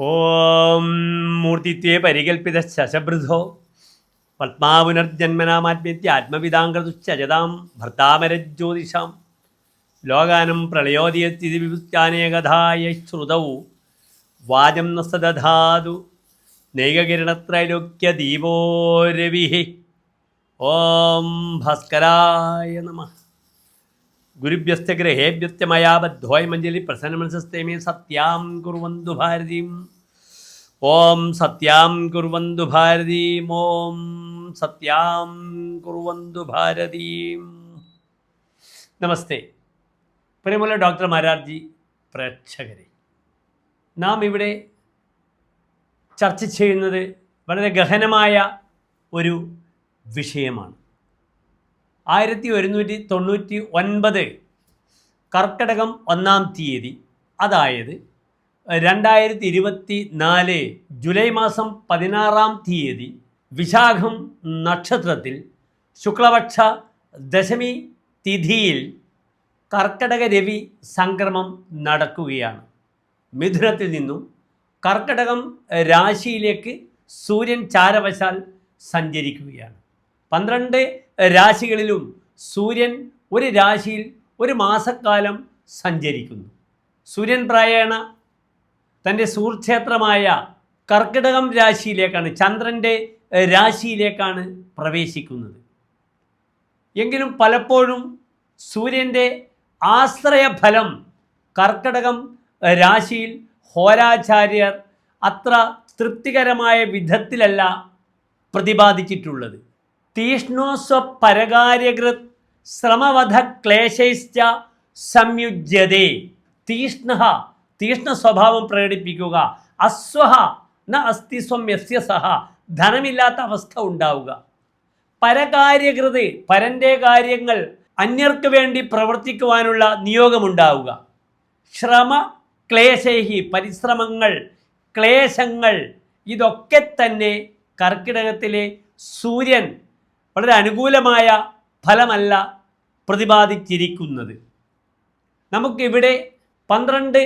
ഓം മൂർത്തിത്വേ പരികൽപ്പിത ശശഭൃതോ പത്മാപുനർജന്മനാമാത്മ്യത്യ ആത്മവിതാങ്കൃതുശ്ചജതാം ഭർത്താമരജ്യോതിഷാം. ലോകാനം പ്രളയോദയത്തിഥി വിഭുത്യാനേകഥായ ശ്രുതൗ. വാചം ന നൈകകിരണത്രൈലോക്യ രവിഹി ഓം ഭാസ്കരായ നമഃ. ഗുരുഭ്യസ്ത ഗ്രഹേഭ്യസ്ത മയാ ബദ്ധോയമഞ്ജലി പ്രസന്നമനസസ്തേ മേ സത്യാം കുറുവന്തു ഭാരതീം. ഓം സത്യാം കുറുവന്തു ഭാരതീം. ഓം സത്യാം കുറുവന്തു ഭാരതീം. നമസ്തേ. പ്രിയമുള്ള ഡോക്ടർ മാരാർജി പ്രേക്ഷകരെ നാം ഇവിടെ ചർച്ച ചെയ്യുന്നത് വളരെ ഗഹനമായ ഒരു വിഷയമാണ്. ആയിരത്തി ഒരുന്നൂറ്റി തൊണ്ണൂറ്റി ഒൻപത് കർക്കടകം ഒന്നാം തീയതി അതായത് രണ്ടായിരത്തി ഇരുപത്തി നാല് ജൂലൈ മാസം പതിനാറാം തീയതി വിശാഖം നക്ഷത്രത്തിൽ ശുക്ലപക്ഷ ദശമി തിഥിയിൽ കർക്കടക രവി സംക്രമം നടക്കുകയാണ്. മിഥുനത്തിൽ നിന്നും കർക്കടകം രാശിയിലേക്ക് സൂര്യൻ ചാരവശാൽ സഞ്ചരിക്കുകയാണ്. പന്ത്രണ്ട് രാശികളിലും സൂര്യൻ ഒരു രാശിയിൽ ഒരു മാസക്കാലം സഞ്ചരിക്കുന്നു. സൂര്യൻ പ്രായണ തന്റെ സൂർക്ഷേത്രമായ കർക്കിടകം രാശിയിലേക്കാണ് ചന്ദ്രന്റെ രാശിയിലേക്കാണ് പ്രവേശിക്കുന്നത്. എങ്കിലും പലപ്പോഴും സൂര്യന്റെ ആശ്രയഫലം കർക്കിടകം രാശിയിൽ ഹോരാചാര്യർ അത്ര തൃപ്തികരമായ വിധത്തിലല്ല പ്രതിപാദിച്ചിട്ടുള്ളത്. തീഷ്ണോസ്വ പരകാര്യകൃത് ശ്രമവധ ക്ലേശൈശ്ച സംയുജ്യതേ. തീഷ്ണ തീഷ്ണ സ്വഭാവം പ്രകടിപ്പിക്കുക. അസ്വഹ ന അസ്തിസ്വം യസ്യ സഹ. ധനമില്ലാത്ത അവസ്ഥ ഉണ്ടാവുക. പരകാര്യകൃത് പരന്റെ കാര്യങ്ങൾ അന്യർക്ക് വേണ്ടി പ്രവർത്തിക്കുവാനുള്ള നിയോഗമുണ്ടാവുക. ശ്രമ ക്ലേശൈഹി പരിശ്രമങ്ങൾ ക്ലേശങ്ങൾ ഇതൊക്കെ തന്നെ കർക്കിടകത്തിലെ സൂര്യൻ വളരെ അനുകൂലമായ ഫലമല്ല പ്രതിപാദിച്ചിരിക്കുന്നത്. നമുക്കിവിടെ പന്ത്രണ്ട്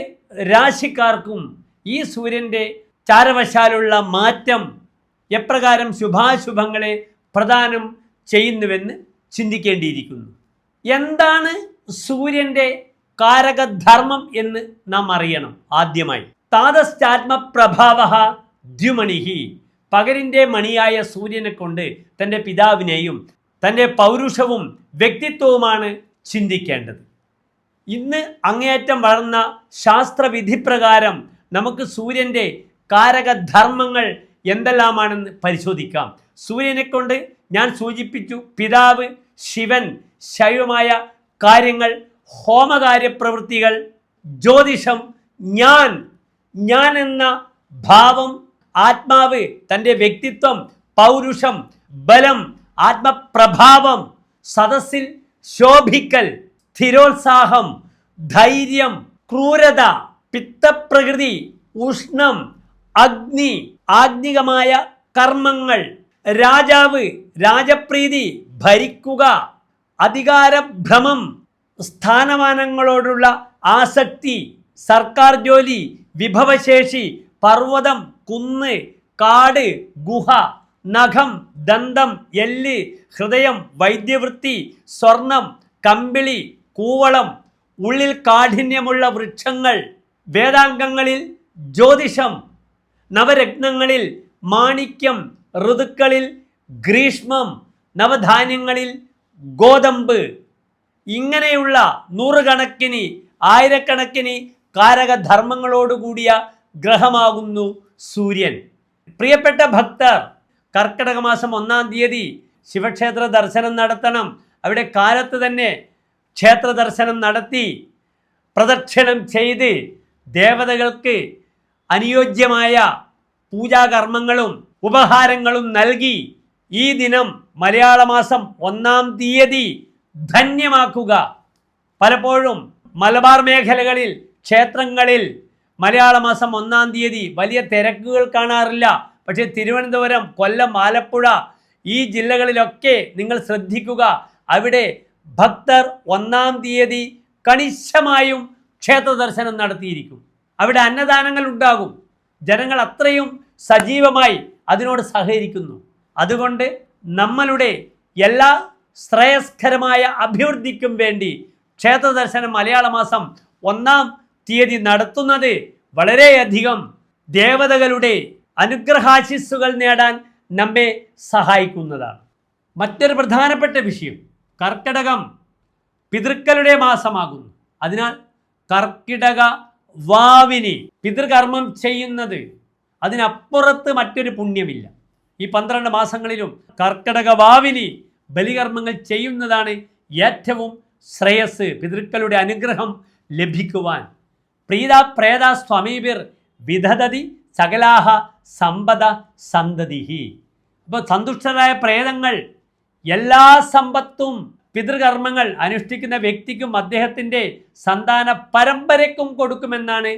രാശിക്കാർക്കും ഈ സൂര്യന്റെ ചാരവശാലുള്ള മാറ്റം എപ്രകാരം ശുഭാശുഭങ്ങളെ പ്രദാനം ചെയ്യുന്നുവെന്ന് ചിന്തിക്കേണ്ടിയിരിക്കുന്നു. എന്താണ് സൂര്യന്റെ കാരകധർമ്മം എന്ന് നാം അറിയണം ആദ്യമായി. താതശ്ചാത്മപ്രഭാവ ദ്യുമണിഹി പകരിന്റെ മണിയായ സൂര്യനെ കൊണ്ട് തന്റെ പിതാവിനെയും തന്റെ പൗരുഷവും വ്യക്തിത്വവുമാണ് ചിന്തിക്കേണ്ടത്. ഇന്ന് അങ്ങേയറ്റം വളർന്ന ശാസ്ത്രവിധി പ്രകാരം നമുക്ക് സൂര്യന്റെ കാരകധർമ്മങ്ങൾ എന്തെല്ലാമാണെന്ന് പരിശോധിക്കാം. സൂര്യനെ കൊണ്ട് ഞാൻ സൂചിപ്പിച്ചു പിതാവ് ശിവൻ ശൈവമായ കാര്യങ്ങൾ ഹോമകാര്യ പ്രവൃത്തികൾ ജ്യോതിഷം ഞാൻ ഞാൻ എന്ന ഭാവം ആത്മാവ് തന്റെ വ്യക്തിത്വം പൗരുഷം ബലം ആത്മപ്രഭാവം സദസ്സിൽ ശോഭിക്കൽ സ്ഥിരോത്സാഹം ധൈര്യം ക്രൂരത പിത്തപ്രകൃതി ഉഷ്ണം അഗ്നി ആഗ്നികമായ കർമ്മങ്ങൾ രാജാവ് രാജപ്രീതി ഭരിക്കുക അധികാരഭ്രമം സ്ഥാനമാനങ്ങളോടുള്ള ആസക്തി സർക്കാർ ജോലി വിഭവശേഷി പർവതം കുന്ന് കാട് ഗുഹ നഖം ദന്തം എല്ല് ഹൃദയം വൈദ്യവൃത്തി സ്വർണം കമ്പിളി കൂവളം ഉള്ളിൽ കാഠിന്യമുള്ള വൃക്ഷങ്ങൾ വേദാംഗങ്ങളിൽ ജ്യോതിഷം നവരത്നങ്ങളിൽ മാണിക്യം ഋതുക്കളിൽ ഗ്രീഷ്മം നവധാന്യങ്ങളിൽ ഗോതമ്പ്. ഇങ്ങനെയുള്ള നൂറുകണക്കിന് ആയിരക്കണക്കിന് കാരകധർമ്മങ്ങളോടുകൂടിയ ഗ്രഹമാകുന്നു സൂര്യൻ. പ്രിയപ്പെട്ട ഭക്തർ കർക്കിടക മാസം ഒന്നാം തീയതി ശിവക്ഷേത്ര ദർശനം നടത്തണം. അവിടെ കാലത്ത് തന്നെ ക്ഷേത്ര ദർശനം നടത്തി പ്രദക്ഷിണം ചെയ്ത് ദേവതകൾക്ക് അനുയോജ്യമായ പൂജാകർമ്മങ്ങളും ഉപഹാരങ്ങളും നൽകി ഈ ദിനം മലയാള മാസം ഒന്നാം തീയതി ധന്യമാക്കുക. പലപ്പോഴും മലബാർ മേഖലകളിൽ ക്ഷേത്രങ്ങളിൽ മലയാള മാസം ഒന്നാം തീയതി വലിയ തിരക്കുകൾ കാണാറില്ല. പക്ഷേ തിരുവനന്തപുരം കൊല്ലം ആലപ്പുഴ ഈ ജില്ലകളിലൊക്കെ നിങ്ങൾ ശ്രദ്ധിക്കുക. അവിടെ ഭക്തർ ഒന്നാം തീയതി കണിശമായും ക്ഷേത്ര ദർശനം നടത്തിയിരിക്കും. അവിടെ അന്നദാനങ്ങൾ ഉണ്ടാകും. ജനങ്ങൾ അത്രയും സജീവമായി അതിനോട് സഹകരിക്കുന്നു. അതുകൊണ്ട് നമ്മളുടെ എല്ലാ ശ്രേയസ്കരമായ അഭിവൃദ്ധിക്കും വേണ്ടി ക്ഷേത്ര ദർശനം മലയാള മാസം ഒന്നാം തീയതി നടത്തുന്നത് വളരെയധികം ദേവതകളുടെ അനുഗ്രഹാശിസ്സുകൾ നേടാൻ നമ്മെ സഹായിക്കുന്നതാണ്. മറ്റൊരു പ്രധാനപ്പെട്ട വിഷയം കർക്കിടകം പിതൃക്കളുടെ മാസമാകുന്നു. അതിനാൽ കർക്കിടക വാവിനെ പിതൃകർമ്മം ചെയ്യുന്നത് അതിനപ്പുറത്ത് മറ്റൊരു പുണ്യമില്ല. ഈ പന്ത്രണ്ട് മാസങ്ങളിലും കർക്കിടക വാവിനി ബലികർമ്മങ്ങൾ ചെയ്യുന്നതാണ് ഏറ്റവും ശ്രേയസ് പിതൃക്കളുടെ അനുഗ്രഹം ലഭിക്കുവാൻ പ്രീത പ്രേത സ്വമീപിർ വിധതതി സകലാഹ സമ്പദ സന്തതിഹി. അപ്പോൾ സന്തുഷ്ടരായ പ്രേതങ്ങൾ എല്ലാ സമ്പത്തും പിതൃകർമ്മങ്ങൾ അനുഷ്ഠിക്കുന്ന വ്യക്തിക്കും അദ്ദേഹത്തിന്റെ സന്താന പരമ്പരയ്ക്കും കൊടുക്കുമെന്നാണ്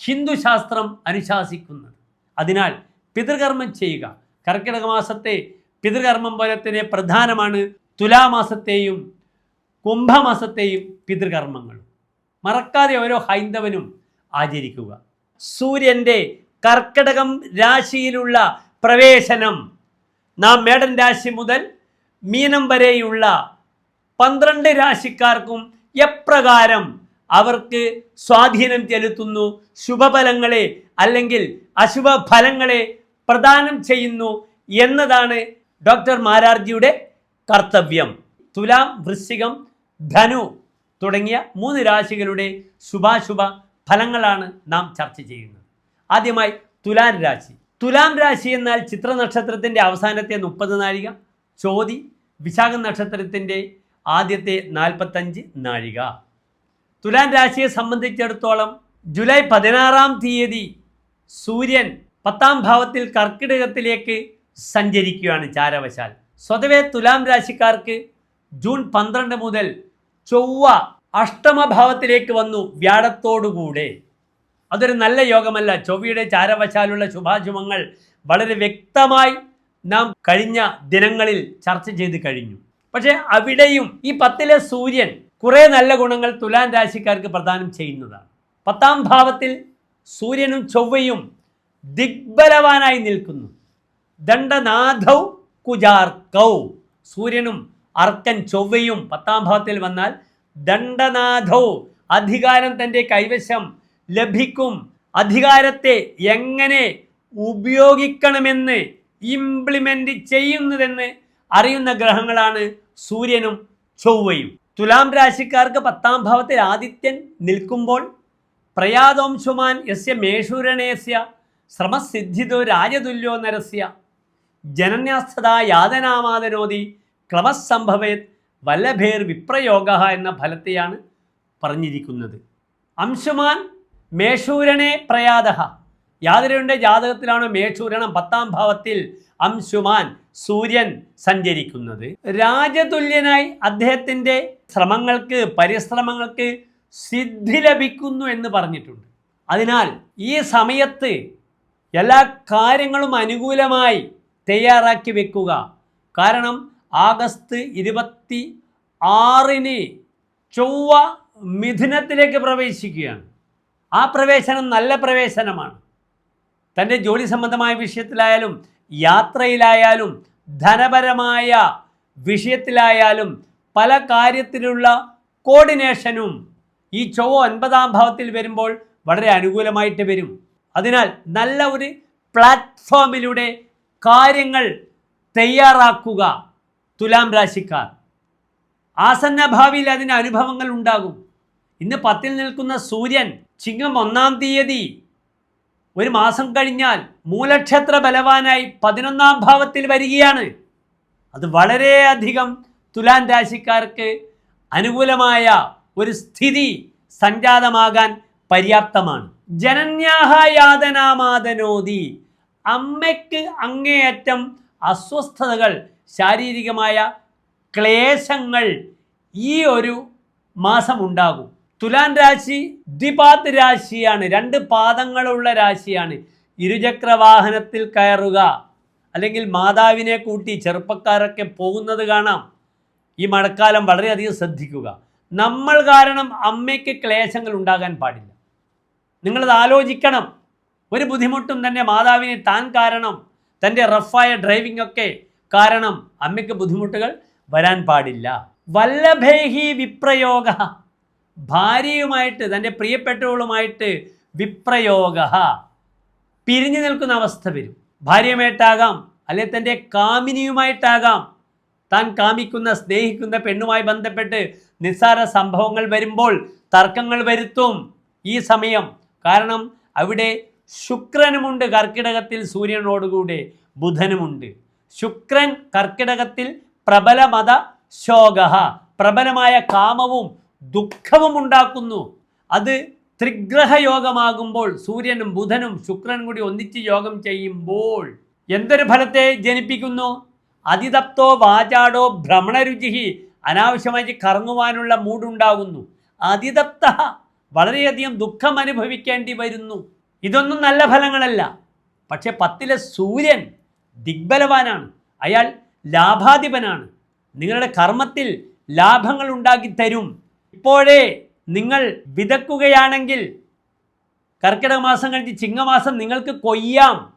ഹിന്ദുശാസ്ത്രം അനുശാസിക്കുന്നത്. അതിനാൽ പിതൃകർമ്മം ചെയ്യുക. കർക്കിടക മാസത്തെ പിതൃകർമ്മം പോലെ തന്നെ പ്രധാനമാണ് തുലാമാസത്തെയും കുംഭമാസത്തെയും പിതൃകർമ്മങ്ങളും. മറക്കാതെ ഓരോ ഹൈന്ദവനും ആചരിക്കുക. സൂര്യന്റെ കർക്കിടകം രാശിയിലുള്ള പ്രവേശനം നാം മേടൻ രാശി മുതൽ മീനം വരെയുള്ള പന്ത്രണ്ട് രാശിക്കാർക്കും എപ്രകാരം അവർക്ക് സ്വാധീനം ചെലുത്തുന്നു ശുഭഫലങ്ങളെ അല്ലെങ്കിൽ അശുഭ ഫലങ്ങളെ പ്രദാനം ചെയ്യുന്നു എന്നതാണ് ഡോക്ടർ മാരാർജിയുടെ കർത്തവ്യം. തുലാം വൃശ്ചികം ധനു തുടങ്ങിയ മൂന്ന് രാശികളുടെ ശുഭാശുഭ ഫലങ്ങളാണ് നാം ചർച്ച ചെയ്യുന്നത്. ആദ്യമായി തുലാൻ രാശി. തുലാം രാശി എന്നാൽ ചിത്ര നക്ഷത്രത്തിന്റെ അവസാനത്തെ മുപ്പത് നാഴിക ചോതി വിശാഖ നക്ഷത്രത്തിന്റെ ആദ്യത്തെ നാൽപ്പത്തഞ്ച് നാഴിക. തുലാൻ രാശിയെ സംബന്ധിച്ചിടത്തോളം ജൂലൈ പതിനാറാം തീയതി സൂര്യൻ പത്താം ഭാവത്തിൽ കർക്കിടകത്തിലേക്ക് സഞ്ചരിക്കുകയാണ് ചാരവശാൽ. സ്വതവേ തുലാം രാശിക്കാർക്ക് ജൂൺ പന്ത്രണ്ട് മുതൽ ചൊവ്വ അഷ്ടമഭാവത്തിലേക്ക് വന്നു വ്യാഴത്തോടുകൂടെ. അതൊരു നല്ല യോഗമല്ല. ചൊവ്വയുടെ ചാരവശാലുള്ള ശുഭാശുഭങ്ങൾ വളരെ വ്യക്തമായി നാം കഴിഞ്ഞ ദിനങ്ങളിൽ ചർച്ച ചെയ്ത് കഴിഞ്ഞു. പക്ഷേ അവിടെയും ഈ പത്തിലെ സൂര്യൻ കുറേ നല്ല ഗുണങ്ങൾ തുലാൻ രാശിക്കാർക്ക് പ്രദാനം ചെയ്യുന്നതാണ്. പത്താം ഭാവത്തിൽ സൂര്യനും ചൊവ്വയും ദിഗ്ബലവാനായി നിൽക്കുന്നു. ദണ്ഡനാഥൗ കുജാർക്കൗ. സൂര്യനും അർക്കൻ ചൊവ്വയും പത്താം ഭാവത്തിൽ വന്നാൽ ദണ്ഡനാഥൗ അധികാരം തന്റെ കൈവശം ലഭിക്കും. അധികാരത്തെ എങ്ങനെ ഉപയോഗിക്കണമെന്ന് ഇംപ്ലിമെന്റ് ചെയ്യുന്നതെന്ന് അറിയുന്ന ഗ്രഹങ്ങളാണ് സൂര്യനും ചൊവ്വയും. തുലാം രാശിക്കാർക്ക് പത്താം ഭാവത്തിൽ ആദിത്യൻ നിൽക്കുമ്പോൾ പ്രയാതോംശുമാൻ യസ്യ മേഷൂരണേസ്യ ശ്രമസിദ്ധിതോ രാജതുല്യോ നരസ്യ ജനന്യാസ്ഥത യാതനാമാതനോതി ക്ലമസംഭവേത് വല്ലഭേർ വിപ്രയോഗ എന്ന ഫലത്തെയാണ് പറഞ്ഞിരിക്കുന്നത്. അംശുമാൻ മേഷൂരനെ പ്രയാത യാതൊരുവിന്റെ ജാതകത്തിലാണ് മേഷൂരണം പത്താം ഭാവത്തിൽ അംശുമാൻ സൂര്യൻ സഞ്ചരിക്കുന്നത്. രാജതുല്യനായി അദ്ദേഹത്തിന്റെ ശ്രമങ്ങൾക്ക് പരിശ്രമങ്ങൾക്ക് സിദ്ധി ലഭിക്കുന്നു എന്ന് പറഞ്ഞിട്ടുണ്ട്. അതിനാൽ ഈ സമയത്ത് എല്ലാ കാര്യങ്ങളും അനുകൂലമായി തയ്യാറാക്കി വെക്കുക. കാരണം ആഗസ്റ്റ് ഇരുപത്തി ആറിന് ചൊവ്വ മിഥുനത്തിലേക്ക് പ്രവേശിക്കുകയാണ്. ആ പ്രവേശനം നല്ല പ്രവേശനമാണ്. തന്റെ ജോലി സംബന്ധമായ വിഷയത്തിലായാലും യാത്രയിലായാലും ധനപരമായ വിഷയത്തിലായാലും പല കാര്യത്തിലുള്ള കോർഡിനേഷനും ഈ ചൊവ്വ ഒൻപതാം ഭാവത്തിൽ വരുമ്പോൾ വളരെ അനുകൂലമായിട്ട് വരും. അതിനാൽ നല്ല ഒരു പ്ലാറ്റ്ഫോമിലൂടെ കാര്യങ്ങൾ തയ്യാറാക്കുക. തുലാം രാശിക്കാർ. ആസന്ന ഭാവിയിൽ അതിന് അനുഭവങ്ങൾ ഉണ്ടാകും. ഇന്ന് പത്തിൽ നിൽക്കുന്ന സൂര്യൻ ചിങ്ങം ഒന്നാം തീയതി ഒരു മാസം കഴിഞ്ഞാൽ മൂലക്ഷേത്ര ബലവാനായി പതിനൊന്നാം ഭാവത്തിൽ വരികയാണ്. അത് വളരെയധികം തുലാൻ രാശിക്കാർക്ക് അനുകൂലമായ ഒരു സ്ഥിതി സംജാതമാകാൻ പര്യാപ്തമാണ്. ജനന്യാഹയാതനാമാതനോതി അമ്മയ്ക്ക് അങ്ങേയറ്റം അസ്വസ്ഥതകൾ ശാരീരികമായ ക്ലേശങ്ങൾ ഈ ഒരു മാസം ഉണ്ടാകും തുലാൻ രാശി ദ്വിപാത് രാശിയാണ്. രണ്ട് പാദങ്ങളുള്ള രാശിയാണ്. ഇരുചക്ര വാഹനത്തിൽ കയറുക അല്ലെങ്കിൽ മാതാവിനെ കൂട്ടി ചെറുപ്പക്കാരൊക്കെ പോകുന്നത് കാണാം. ഈ മഴക്കാലം വളരെയധികം ശ്രദ്ധിക്കുക. നമ്മൾ കാരണം അമ്മയ്ക്ക് ക്ലേശങ്ങൾ ഉണ്ടാകാൻ പാടില്ല. നിങ്ങളത് ആലോചിക്കണം. ഒരു ബുദ്ധിമുട്ടും തന്നെ മാതാവിനെ താൻ കാരണം. തന്റെ റഫായ ഡ്രൈവിംഗ് ഒക്കെ കാരണം അമ്മയ്ക്ക് ബുദ്ധിമുട്ടുകൾ വരാൻ പാടില്ല. വല്ലഭേഹി വിപ്രയോഗ. ഭാര്യയുമായിട്ട് തന്റെ പ്രിയപ്പെട്ടവളുമായിട്ട് വിപ്രയോഗ. പിരിഞ്ഞു നിൽക്കുന്ന അവസ്ഥ വരും. ഭാര്യയുമായിട്ടാകാം അല്ലെ തന്റെ കാമിനിയുമായിട്ടാകാം. താൻ കാമിക്കുന്ന സ്നേഹിക്കുന്ന പെണ്ണുമായി ബന്ധപ്പെട്ട് നിസ്സാര സംഭവങ്ങൾ വരുമ്പോൾ തർക്കങ്ങൾ വരുത്തും ഈ സമയം. കാരണം അവിടെ ശുക്രനുമുണ്ട് കർക്കിടകത്തിൽ സൂര്യനോടുകൂടെ ബുധനുമുണ്ട്. ശുക്രൻ കർക്കിടകത്തിൽ പ്രബലമത ശോക പ്രബലമായ കാമവും ദുഃഖവും ഉണ്ടാക്കുന്നു. അത് ത്രിഗ്രഹയോഗമാകുമ്പോൾ സൂര്യനും ബുധനും ശുക്രനും കൂടി ഒന്നിച്ച് യോഗം ചെയ്യുമ്പോൾ എന്തൊരു ഫലത്തെ ജനിപ്പിക്കുന്നു? അതിതപ്തോ വാചാടോ ഭ്രമണരുചി അനാവശ്യമായി കറങ്ങുവാനുള്ള മൂടുണ്ടാകുന്നു അതിതപ്ത വളരെയധികം ദുഃഖം അനുഭവിക്കേണ്ടി വരുന്നു. ഇതൊന്നും നല്ല ഫലങ്ങളല്ല. പക്ഷെ പത്തിലെ സൂര്യൻ ദിഗ്ബലവാനാണ്. അയാൾ ലാഭാധിപനാണ്. നിങ്ങളുടെ കർമ്മത്തിൽ ലാഭങ്ങൾ ഉണ്ടാക്കി തരും. ഇപ്പോഴേ നിങ്ങൾ വിതക്കുകയാണെങ്കിൽ കർക്കിടക മാസം കഴിഞ്ഞ് ചിങ്ങമാസം നിങ്ങൾക്ക് കൊയ്യാം.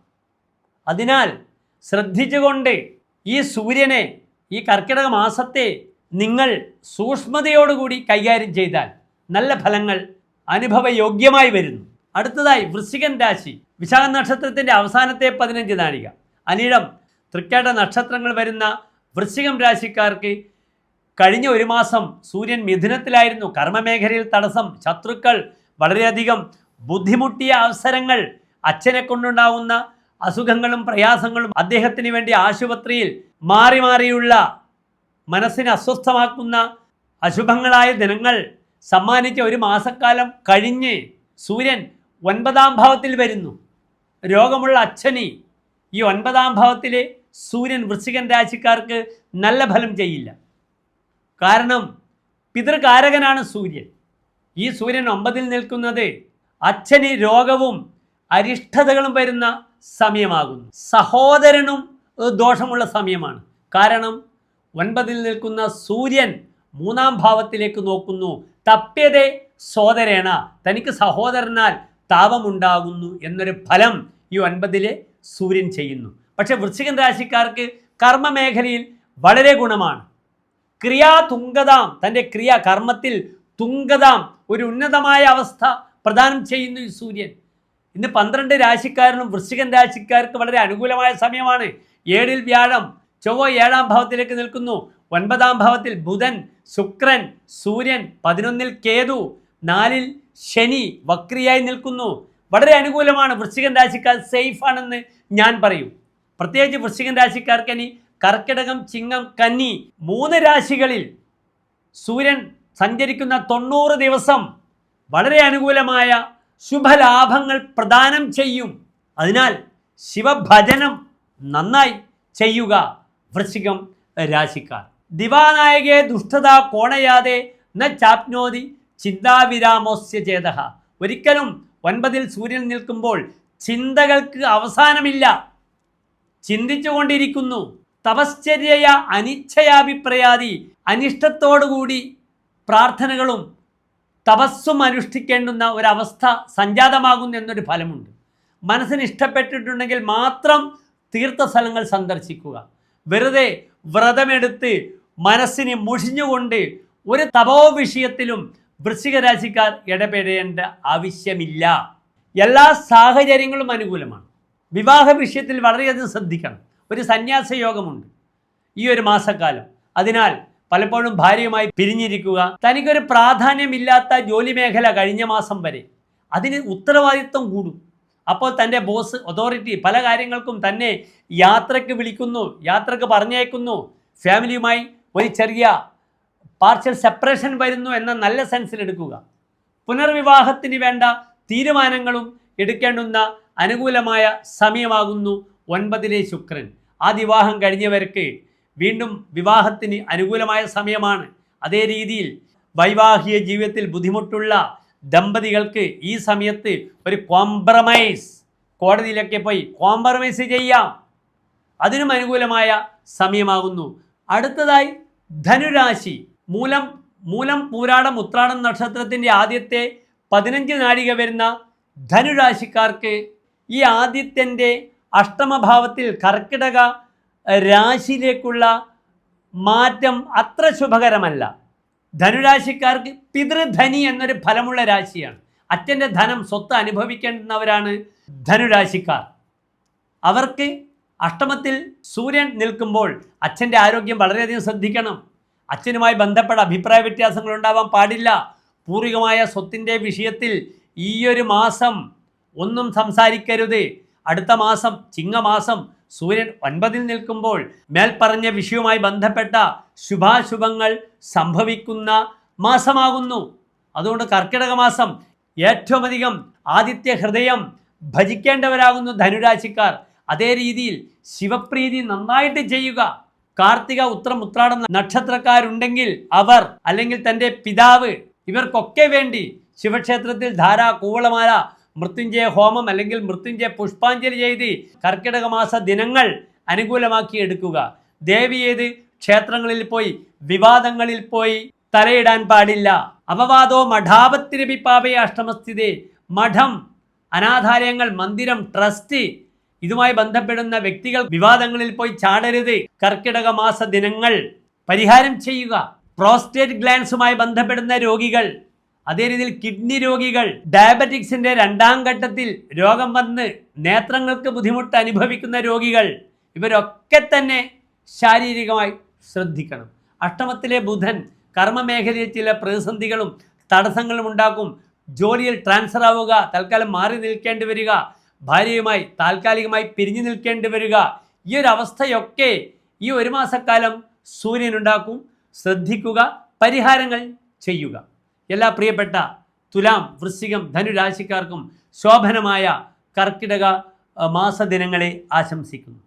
അതിനാൽ ശ്രദ്ധിച്ചുകൊണ്ട് ഈ സൂര്യനെ ഈ കർക്കിടക മാസത്തെ നിങ്ങൾ സൂക്ഷ്മതയോടുകൂടി കൈകാര്യം ചെയ്താൽ നല്ല ഫലങ്ങൾ അനുഭവയോഗ്യമായി വരുന്നു. അടുത്തതായി വൃശ്ചികൻ രാശി. വിശാഖ നക്ഷത്രത്തിന്റെ അവസാനത്തെ പതിനഞ്ച് നാഴിക. അനിഴം തൃക്കേട്ട നക്ഷത്രങ്ങൾ വരുന്ന വൃശ്ചികം രാശിക്കാർക്ക് കഴിഞ്ഞ ഒരു മാസം സൂര്യൻ മിഥുനത്തിലായിരുന്നു. കർമ്മമേഖലയിൽ തടസ്സം ശത്രുക്കൾ വളരെയധികം ബുദ്ധിമുട്ടിയ അവസരങ്ങൾ അച്ഛനെ കൊണ്ടുണ്ടാകുന്ന അസുഖങ്ങളും പ്രയാസങ്ങളും അദ്ദേഹത്തിന് വേണ്ടി ആശുപത്രിയിൽ മാറി മാറിയുള്ള മനസ്സിനെ അസ്വസ്ഥമാക്കുന്ന അശുഭങ്ങളായ ദിനങ്ങൾ സമ്മാനിച്ച ഒരു മാസക്കാലം കഴിഞ്ഞ് സൂര്യൻ ഒൻപതാം ഭാവത്തിൽ വരുന്നു. രോഗമുള്ള അച്ഛനി ഈ ഒൻപതാം ഭാവത്തിൽ സൂര്യൻ വൃശ്ചികൻ രാശിക്കാർക്ക് നല്ല ഫലം ചെയ്യില്ല. കാരണം പിതൃകാരകനാണ് സൂര്യൻ. ഈ സൂര്യൻ ഒമ്പതിൽ നിൽക്കുന്നത് അച്ഛന് രോഗവും അരിഷ്ടതകളും വരുന്ന സമയമാകുന്നു. സഹോദരനും ദോഷമുള്ള സമയമാണ്. കാരണം ഒൻപതിൽ നിൽക്കുന്ന സൂര്യൻ മൂന്നാം ഭാവത്തിലേക്ക് നോക്കുന്നു. തപ്പ്യതേ സോദരേണ തനിക്ക് സഹോദരനാൽ താപമുണ്ടാകുന്നു എന്നൊരു ഫലം ഈ ഒൻപതിലെ സൂര്യൻ ചെയ്യുന്നു. പക്ഷെ വൃശ്ചികൻ രാശിക്കാർക്ക് കർമ്മമേഖലയിൽ വളരെ ഗുണമാണ്. ക്രിയാ തുങ്കതാം തന്റെ ക്രിയ കർമ്മത്തിൽ തുങ്കതാം ഒരു ഉന്നതമായ അവസ്ഥ പ്രദാനം ചെയ്യുന്നു ഈ സൂര്യൻ. ഇന്ന് പന്ത്രണ്ട് രാശിക്കാരനും വൃശ്ചികൻ രാശിക്കാർക്ക് വളരെ അനുകൂലമായ സമയമാണ്. ഏഴിൽ വ്യാഴം ചൊവ്വ ഏഴാം ഭാവത്തിലേക്ക് നിൽക്കുന്നു. ഒൻപതാം ഭാവത്തിൽ ബുധൻ ശുക്രൻ സൂര്യൻ പതിനൊന്നിൽ കേതു നാലിൽ ശനി വക്രിയായി നിൽക്കുന്നു. വളരെ അനുകൂലമാണ് വൃശ്ചികൻ രാശിക്കാർ സേഫ് ആണെന്ന് ഞാൻ പറയും. പ്രത്യേകിച്ച് വൃശ്ചികൻ രാശിക്കാർക്ക് ഇനി കർക്കിടകം ചിങ്ങം കന്നി മൂന്ന് രാശികളിൽ സൂര്യൻ സഞ്ചരിക്കുന്ന തൊണ്ണൂറ് ദിവസം വളരെ അനുകൂലമായ ശുഭലാഭങ്ങൾ പ്രദാനം ചെയ്യും. അതിനാൽ ശിവഭജനം നന്നായി ചെയ്യുക വൃശ്ചികം രാശിക്കാർ. ദിവാനായകെ ദുഷ്ടത കോണയാതെ ന ചാപ്നോതി ചിന്താവിരാമോസ്യ ചേതഹ ഒരിക്കലും ഒൻപതിൽ സൂര്യൻ നിൽക്കുമ്പോൾ ചിന്തകൾക്ക് അവസാനമില്ല. ചിന്തിച്ചുകൊണ്ടിരിക്കുന്നു. തപശ്ചര്യയ അനിച്ഛയാഭിപ്രയാതി അനിഷ്ടത്തോടുകൂടി പ്രാർത്ഥനകളും തപസ്സും അനുഷ്ഠിക്കേണ്ടുന്ന ഒരവസ്ഥ സംജാതമാകുന്നു എന്നൊരു ഫലമുണ്ട്. മനസ്സിന് ഇഷ്ടപ്പെട്ടിട്ടുണ്ടെങ്കിൽ മാത്രം തീർത്ഥസ്ഥലങ്ങൾ സന്ദർശിക്കുക. വെറുതെ വ്രതമെടുത്ത് മനസ്സിനെ മുഷിഞ്ഞുകൊണ്ട് ഒരു തപോ വിഷയത്തിലും വൃശ്ചിക രാശിക്കാർ ഇടപെടേണ്ട ആവശ്യമില്ല. എല്ലാ സാഹചര്യങ്ങളും അനുകൂലമാണ്. വിവാഹ വിഷയത്തിൽ വളരെയധികം ശ്രദ്ധിക്കണം. ഒരു സന്യാസ യോഗമുണ്ട്. ഈ ഒരു മാസക്കാലം. അതിനാൽ പലപ്പോഴും ഭാര്യയുമായി പിരിഞ്ഞിരിക്കുക തനിക്കൊരു പ്രാധാന്യമില്ലാത്ത ജോലി മേഖല കഴിഞ്ഞ മാസം വരെ അതിന് ഉത്തരവാദിത്വം കൂടും. അപ്പോൾ തന്റെ ബോസ് അതോറിറ്റി പല കാര്യങ്ങൾക്കും തന്നെ യാത്രയ്ക്ക് വിളിക്കുന്നു യാത്രയ്ക്ക് പറഞ്ഞേക്കുന്നു ഫാമിലിയുമായി ഒരു ചെറിയ പാർഷ്യൽ സെപ്പറേഷൻ വരുന്നു എന്ന നല്ല സെൻസിൽ എടുക്കുക. പുനർവിവാഹത്തിന് വേണ്ട തീരുമാനങ്ങളും എടുക്കേണ്ടുന്ന അനുകൂലമായ സമയമാകുന്നു ഒൻപതിലെ ശുക്രൻ. ആ വിവാഹം കഴിഞ്ഞവർക്ക് വീണ്ടും വിവാഹത്തിന് അനുകൂലമായ സമയമാണ്. അതേ രീതിയിൽ വൈവാഹിക ജീവിതത്തിൽ ബുദ്ധിമുട്ടുള്ള ദമ്പതികൾക്ക് ഈ സമയത്ത് ഒരു കോംപ്രമൈസ് കോടതിയിലൊക്കെ പോയി കോംപ്രമൈസ് ചെയ്യാം. അതിനും അനുകൂലമായ സമയമാകുന്നു. അടുത്തതായി ധനുരാശി. മൂലം മൂലം പൂരാടം ഉത്രാടം നക്ഷത്രത്തിന്റെ ആദ്യത്തെ പതിനഞ്ച് നാഴിക വരുന്ന ധനുരാശിക്കാർക്ക് ഈ ആദിത്യന്റെ അഷ്ടമഭാവത്തിൽ കർക്കിടക രാശിയിലേക്കുള്ള മാറ്റം അത്ര ശുഭകരമല്ല. ധനുരാശിക്കാർക്ക് പിതൃധനി എന്നൊരു ഫലമുള്ള രാശിയാണ്. അച്ഛന്റെ ധനം സ്വത്ത് അനുഭവിക്കേണ്ടുന്നവരാണ് ധനുരാശിക്കാർ. അവർക്ക് അഷ്ടമത്തിൽ സൂര്യൻ നിൽക്കുമ്പോൾ അച്ഛന്റെ ആരോഗ്യം വളരെയധികം ശ്രദ്ധിക്കണം. അച്ഛനുമായി ബന്ധപ്പെട്ട അഭിപ്രായ വ്യത്യാസങ്ങൾ ഉണ്ടാവാൻ പാടില്ല. പൂർവികമായ സ്വത്തിന്റെ വിഷയത്തിൽ ഈയൊരു മാസം ഒന്നും സംസാരിക്കരുത്. അടുത്ത മാസം ചിങ്ങമാസം സൂര്യൻ ഒൻപതിൽ നിൽക്കുമ്പോൾ മേൽപ്പറഞ്ഞ വിഷയവുമായി ബന്ധപ്പെട്ട ശുഭാശുഭങ്ങൾ സംഭവിക്കുന്ന മാസമാകുന്നു. അതുകൊണ്ട് കർക്കിടക മാസം ഏറ്റവും അധികം ആദിത്യ ഹൃദയം ഭജിക്കേണ്ടവരാകുന്നു ധനുരാശിക്കാർ. അതേ രീതിയിൽ ശിവപ്രീതി നന്നായിട്ട് ചെയ്യുക. കാർത്തിക ഉത്രം ഉത്രാടം നക്ഷത്രക്കാരുണ്ടെങ്കിൽ അവർ അല്ലെങ്കിൽ തന്റെ പിതാവ് ഇവർക്കൊക്കെ വേണ്ടി ശിവക്ഷേത്രത്തിൽ ധാരാ കൂവളമാല മൃത്യുഞ്ജയ ഹോമം അല്ലെങ്കിൽ മൃത്യുഞ്ജയ പുഷ്പാഞ്ജലി ചെയ്ത് കർക്കിടക മാസ ദിനങ്ങൾ അനുകൂലമാക്കി എടുക്കുക. ദേവി ഏത്? ക്ഷേത്രങ്ങളിൽ പോയി വിവാദങ്ങളിൽ പോയി തലയിടാൻ പാടില്ല. അപവാദോ മഠാപത്തിരപി പാപയെ അഷ്ടമസ്ഥിതി. മഠം അനാഥാലയങ്ങൾ മന്ദിരം ട്രസ്റ്റ് ഇതുമായി ബന്ധപ്പെടുന്ന വ്യക്തികൾ വിവാദങ്ങളിൽ പോയി ചാടരുത്. കർക്കിടക മാസ ദിനങ്ങൾ. പരിഹാരം ചെയ്യുക. പ്രോസ്റ്റേറ്റ് ഗ്ലാൻസുമായി ബന്ധപ്പെടുന്ന രോഗികൾ. അതേ രീതിയിൽ കിഡ്നി രോഗികൾ. ഡയബറ്റിക്സിന്റെ രണ്ടാം ഘട്ടത്തിൽ രോഗം വന്ന് നേത്രങ്ങൾക്ക് ബുദ്ധിമുട്ട് അനുഭവിക്കുന്ന രോഗികൾ. ഇവരൊക്കെ തന്നെ ശാരീരികമായി ശ്രദ്ധിക്കണം. അഷ്ടമത്തിലെ ബുധൻ കർമ്മമേഖലയിൽ ചില പ്രതിസന്ധികളും തടസ്സങ്ങളും ഉണ്ടാക്കും. ജോലിയിൽ ട്രാൻസ്ഫർ ആവുക തൽക്കാലം മാറി നിൽക്കേണ്ടി വരിക. ഭാര്യയുമായി താൽക്കാലികമായി പിരിഞ്ഞു നിൽക്കേണ്ടി വരിക. ഈ ഒരു അവസ്ഥയൊക്കെ ഈ ഒരു മാസക്കാലം സൂര്യനുണ്ടാക്കും ശ്രദ്ധിക്കുക പരിഹാരങ്ങൾ ചെയ്യുക. എല്ലാ പ്രിയപ്പെട്ട തുലാം വൃശ്ചികം ധനുരാശിക്കാർക്കും ശോഭനമായ കർക്കിടക മാസദിനങ്ങളെ ആശംസിക്കുന്നു.